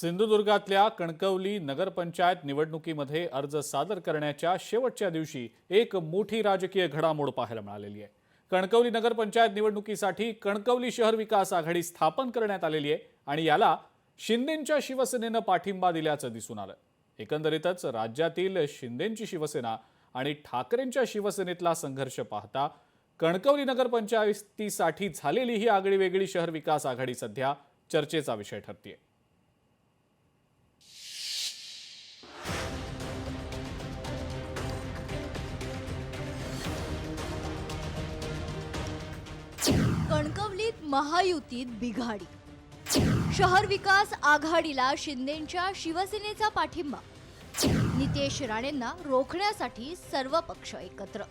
सिंधुदुर्गातल्या कणकवली नगरपंचायत निवडणुकीमध्ये अर्ज सादर करण्याच्या शेवटच्या दिवशी एक मोठी राजकीय घडामोड पाहायला मिळालेली आहे. कणकवली नगरपंचायत निवडणुकीसाठी कणकवली शहर विकास आघाडी स्थापन करण्यात आलेली आहे आणि याला शिंदेंच्या शिवसेनेनं पाठिंबा दिल्याचं दिसून आलं. एकंदरीतच राज्यातील शिंदेंची शिवसेना आणि ठाकरेंच्या शिवसेनेतला संघर्ष पाहता कणकवली नगरपंचायतीसाठी झालेली ही आगळीवेगळी शहर विकास आघाडी सध्या चर्चेचा विषय ठरतीये. कणकवलीत महायुतीत बिघाडी. शहर विकास आघाडीला शिंदेच्या शिवसेनेचा पाठिंबा. नितेश राणेंना रोखण्यासाठी सर्व पक्ष एकत्र.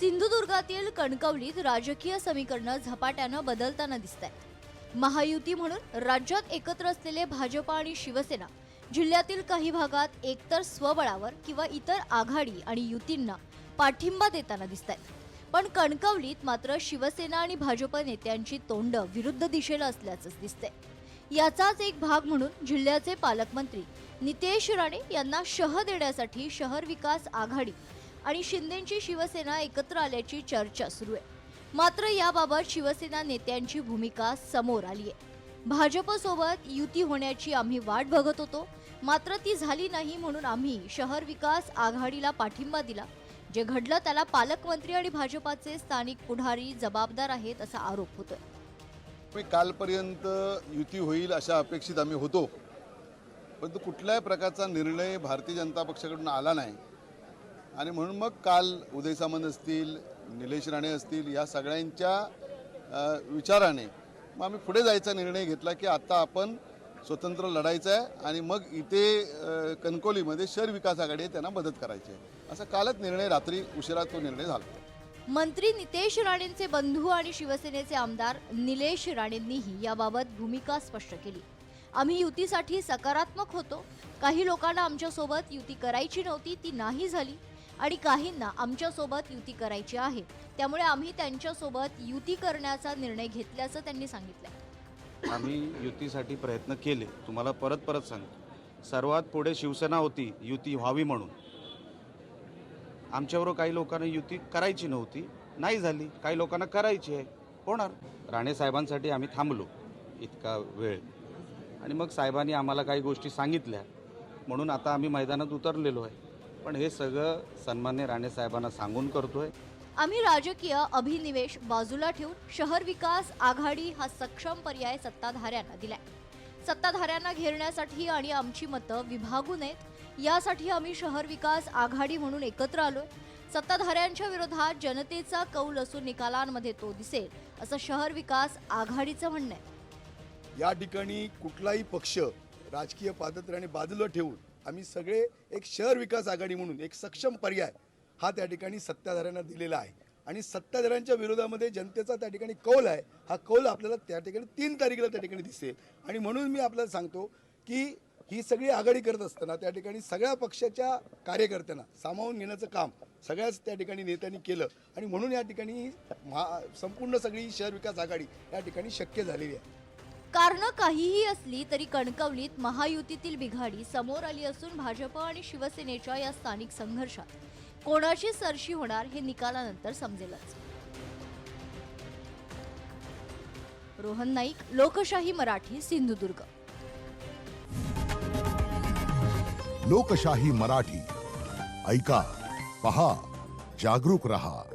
सिंधुदुर्गातील कणकवलीत राजकीय समीकरणं झपाट्यानं बदलताना दिसत आहेत महायुती म्हणून राज्यात एकत्र असलेले भाजपा आणि शिवसेना जिल्ह्यातील काही भागात एकतर स्वबळावर किंवा इतर आघाडी आणि युतींना पाठिंबा देताना दिसत आहेत पण कणकवलीत मात्र शिवसेना आणि भाजप नेत्यांची तोंड विरुद्ध दिशेला असल्याचंच दिसते याचाच एक भाग म्हणून जिल्ह्याचे पालकमंत्री नितेश राणे यांना शह देण्यासाठी शहर विकास आघाडी आणि शिंदेची शिवसेना एकत्र आल्याची चर्चा सुरू आहे. मात्र याबाबत शिवसेना नेत्यांची भूमिका समोर आली आहे भाजपसोबत युती होण्याची आम्ही वाट बघत होतो. मात्र ती झाली नाही म्हणून आम्ही शहर विकास आघाडीला पाठिंबा दिला. जे घडलं त्याला पालकमंत्री आणि भाजपाचे स्थानिक पुढारी जबाबदार आहेत असा आरोप होतोय. कालपर्यंत युती होईल अशा अपेक्षित आम्ही होतो. परंतु कुठल्याही प्रकारचा निर्णय भारतीय जनता पक्षाकडून आला नाही. आणि म्हणून मग काल उदय सामंत असतील निलेश राणे असतील या सगळ्यांच्या विचाराने मग आम्ही पुढे जायचा निर्णय घेतला की आता आपण स्वतंत्र लढायचं आहे आणि मग इथे कणकोलीमध्ये शहर विकास आघाडी त्यांना मदत करायची आहे. असा कालच निर्णय रात्री उशिरा तो निर्णय झाला. मंत्री नितेश राणेंचे बंधू आणि शिवसेनेचे आमदार निलेश राणेंनीही याबाबत भूमिका स्पष्ट केली. आम्ही युतीसाठी सकारात्मक होतो. काही लोकांना आमच्यासोबत युती करायची नव्हती ती नाही झाली. आणि काहींना आमच्यासोबत युती करायची आहे. त्यामुळे आम्ही त्यांच्यासोबत युती करण्याचा निर्णय घेतल्याचं त्यांनी सांगितलं आम्ही युतीसाठी प्रयत्न केले. तुम्हाला परत परत सांगतो. सर्वात पुढे शिवसेना होती युती व्हावी म्हणून. आमच्याबरोबर काही लोकांना युती करायची नव्हती. नाही झाली. काही लोकांना करायची आहे. होणार. राणे साहेबांसाठी आम्ही थांबलो इतका वेळ. आणि मग साहेबांनी आम्हाला काही गोष्टी सांगितल्या. म्हणून आता आम्ही मैदानात उतरलेलो आहे. पण हे सगळं सन्मान्य राणे साहेबांना सांगून आहे आम्ही राजकीय अभिनिवेश बाजूला ठेवून शहर विकास आघाडी हा सक्षम पर्याय सत्ताधाऱ्यांना दिलाय. सत्ताधाऱ्यांना घेरण्यासाठी आणि आमची मतं विभागू नयेत यासाठी आम्ही शहर विकास आघाडी म्हणून एकत्र आलोय. सत्ताधाऱ्यांच्या विरोधात जनतेचा कौल असून निकालांमध्ये तो दिसेल असं शहर विकास आघाडीचं म्हणणं आहे. या ठिकाणी कुठलाही पक्ष राजकीय पादत्राने बाजूला ठेवून आम्ही सगळे एक शहर विकास आघाडी म्हणून एक सक्षम पर्याय हा त्या ठिकाणी सत्ताधाऱ्यांना दिलेला आहे. आणि सत्ताधाऱ्यांच्या विरोधामध्ये जनतेचा त्या ठिकाणी कौल आहे. हा कौल आपल्याला त्या ठिकाणी तीन तारखेला त्या ठिकाणी दिसेल. आणि म्हणून मी आपल्याला सांगतो की ही सगळी आघाडी करत असताना त्या ठिकाणी सगळ्या पक्षाच्या कार्यकर्त्यांना सामावून घेण्याचं काम सगळ्याच त्या ठिकाणी नेत्यांनी केलं. आणि म्हणून या ठिकाणी महा संपूर्ण सगळी शहर विकास आघाडी या ठिकाणी शक्य झालेली आहे. कारण काहीही असली तरी कणकवलीत महायुतीतील बिघाडी समोर आली असून भाजप आणि शिवसेनेच्या या स्थानिक संघर्षात. कोणाची सरशी होणार हे निकालानंतर समजेलच. रोहन नाईक लोकशाही मराठी सिंधुदुर्ग. लोकशाही मराठी. ऐका पहा जागरूक रहा.